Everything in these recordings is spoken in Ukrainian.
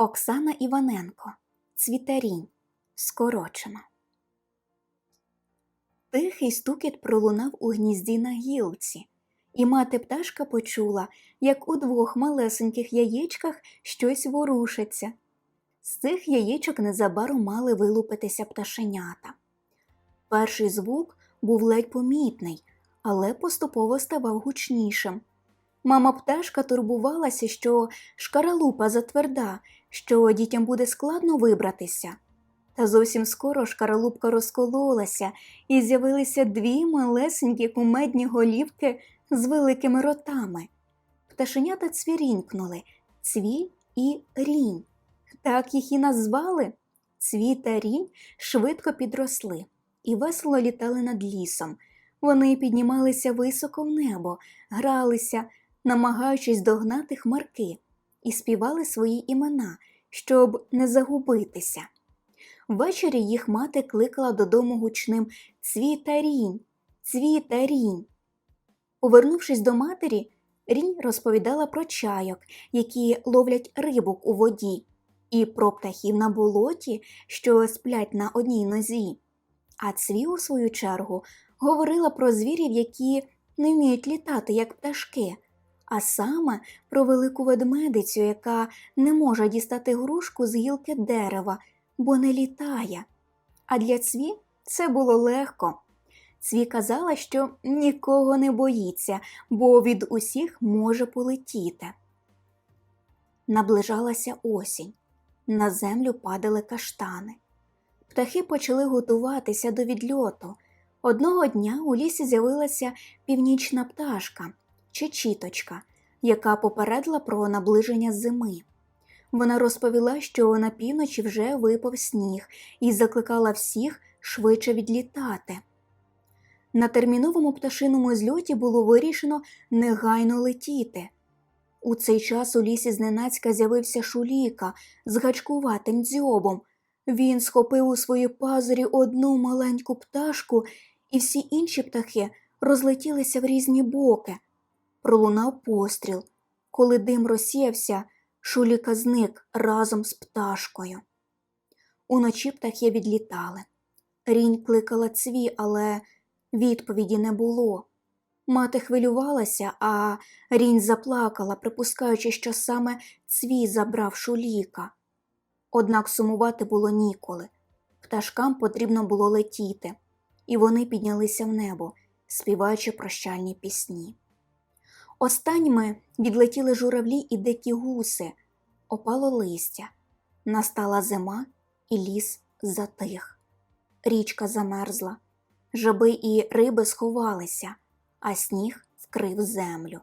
Оксана Іваненко. Цвітарінь. Скорочено. Тихий стукіт пролунав у гнізді на гілці, і мати пташка почула, як у двох малесеньких яєчках щось ворушиться. З цих яєчок незабаром мали вилупитися пташенята. Перший звук був ледь помітний, але поступово ставав гучнішим. Мама пташка турбувалася, що шкаралупа затверда, що дітям буде складно вибратися. Та зовсім скоро шкаралупка розкололася, і з'явилися дві малесенькі кумедні голівки з великими ротами. Пташенята цвірінькнули цві і рінь. Так їх і назвали. Цві та рінь швидко підросли і весело літали над лісом. Вони піднімалися високо в небо, гралися, намагаючись догнати хмарки, і співали свої імена, щоб не загубитися. Ввечері їх мати кликала додому гучним Цвітарінь, Цвітарінь. Повернувшись до матері, Рінь розповідала про чайок, які ловлять рибок у воді, і про птахів на болоті, що сплять на одній нозі. А цві, у свою чергу, говорила про звірів, які не вміють літати, як пташки, а саме про велику ведмедицю, яка не може дістати грушку з гілки дерева, бо не літає. А для цві це було легко. Цві казала, що нікого не боїться, бо від усіх може полетіти. Наближалася осінь, на землю падали каштани. Птахи почали готуватися до відльоту. Одного дня у лісі з'явилася північна пташка чи чіточка, яка попередила про наближення зими. Вона розповіла, що на півночі вже випав сніг і закликала всіх швидше відлітати. На терміновому пташиному зльоті було вирішено негайно летіти. У цей час у лісі зненацька з'явився шуліка з гачкуватим дзьобом. Він схопив у свої пазурі одну маленьку пташку, і всі інші птахи розлетілися в різні боки. Пролунав постріл. Коли дим розсіявся, шуліка зник разом з пташкою. Уночі птахи відлітали. Рінь кликала цві, але відповіді не було. Мати хвилювалася, а рінь заплакала, припускаючи, що саме цвій забрав шуліка. Однак сумувати було ніколи. Пташкам потрібно було летіти, і вони піднялися в небо, співаючи прощальні пісні. Останніми відлетіли журавлі і дикі гуси, опало листя, настала зима, і ліс затих. Річка замерзла, жаби і риби сховалися, а сніг вкрив землю.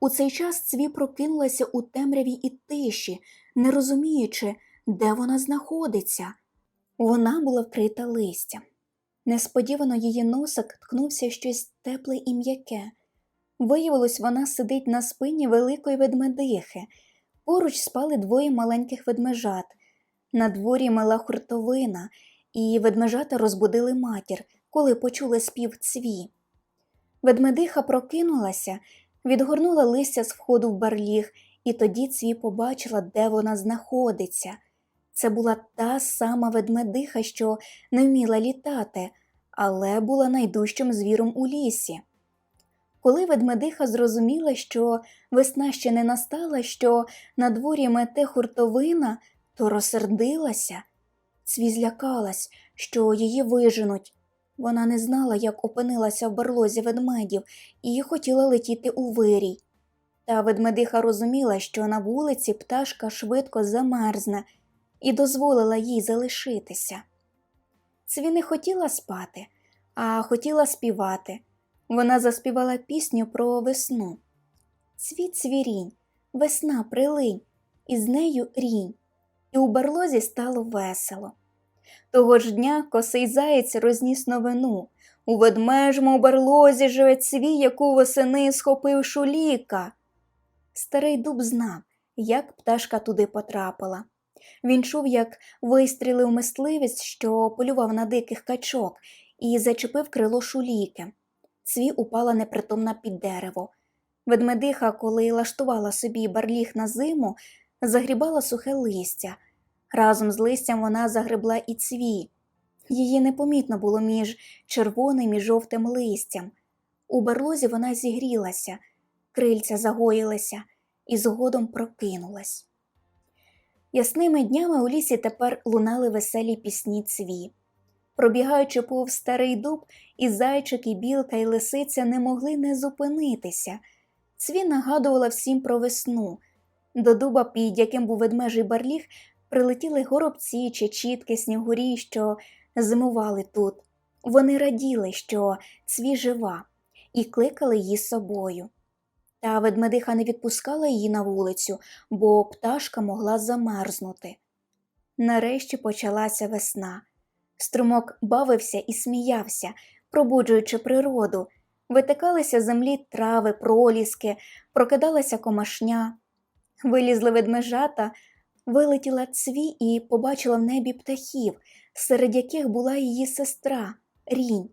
У цей час цві прокинулася у темряві і тиші, не розуміючи, де вона знаходиться. Вона була вкрита листям. Несподівано її носик ткнувся щось тепле і м'яке. Виявилось, вона сидить на спині великої ведмедихи. Поруч спали двоє маленьких ведмежат. На дворі мала хуртовина, і ведмежата розбудили матір, коли почули спів цві. Ведмедиха прокинулася, відгорнула листя з входу в барліг, і тоді цві побачила, де вона знаходиться. Це була та сама ведмедиха, що не вміла літати, але була найдужчим звіром у лісі. Коли ведмедиха зрозуміла, що весна ще не настала, що на дворі мете хуртовина, то розсердилася. Цві злякалась, що її виженуть. Вона не знала, як опинилася в барлозі ведмедів, і хотіла летіти у вирій. Та ведмедиха розуміла, що на вулиці пташка швидко замерзне, і дозволила їй залишитися. Цві не хотіла спати, а хотіла співати. Вона заспівала пісню про весну. Цвіт цвірінь, весна прилинь, і з нею рінь, і у барлозі стало весело. Того ж дня косий заєць розніс новину. У ведмежому барлозі живе цвій, яку восени схопив шуліка. Старий дуб знав, як пташка туди потрапила. Він чув, як вистрілив мисливець, що полював на диких качок, і зачепив крило шуліки. Цві упала непритомна під дерево. Ведмедиха, коли лаштувала собі барліг на зиму, загрібала сухе листя. Разом з листям вона загребла і цві. Її непомітно було між червоним і жовтим листям. У барлозі вона зігрілася, крильця загоїлися і згодом прокинулась. Ясними днями у лісі тепер лунали веселі пісні цві. Пробігаючи повз старий дуб, і зайчик, і білка, і лисиця не могли не зупинитися. Цві нагадувала всім про весну. До дуба, під яким був ведмежий барліг, прилетіли горобці чи чітки снігурі, що зимували тут. Вони раділи, що цві жива, і кликали її з собою. Та ведмедиха не відпускала її на вулицю, бо пташка могла замерзнути. Нарешті почалася весна. Струмок бавився і сміявся, пробуджуючи природу. Витикалися землі трави, проліски, прокидалася комашня. Вилізли ведмежата, вилетіла цві і побачила в небі птахів, серед яких була її сестра Рінь.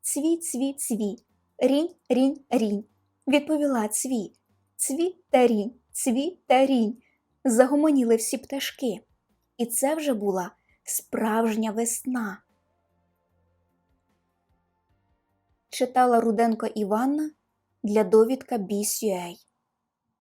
Цві, цві, цві, рінь, рінь, рінь. Відповіла цві. Цві та рінь, цві та рінь. Загомоніли всі пташки. І це вже була справжня весна. Читала Руденко Іванна для довідка BCA.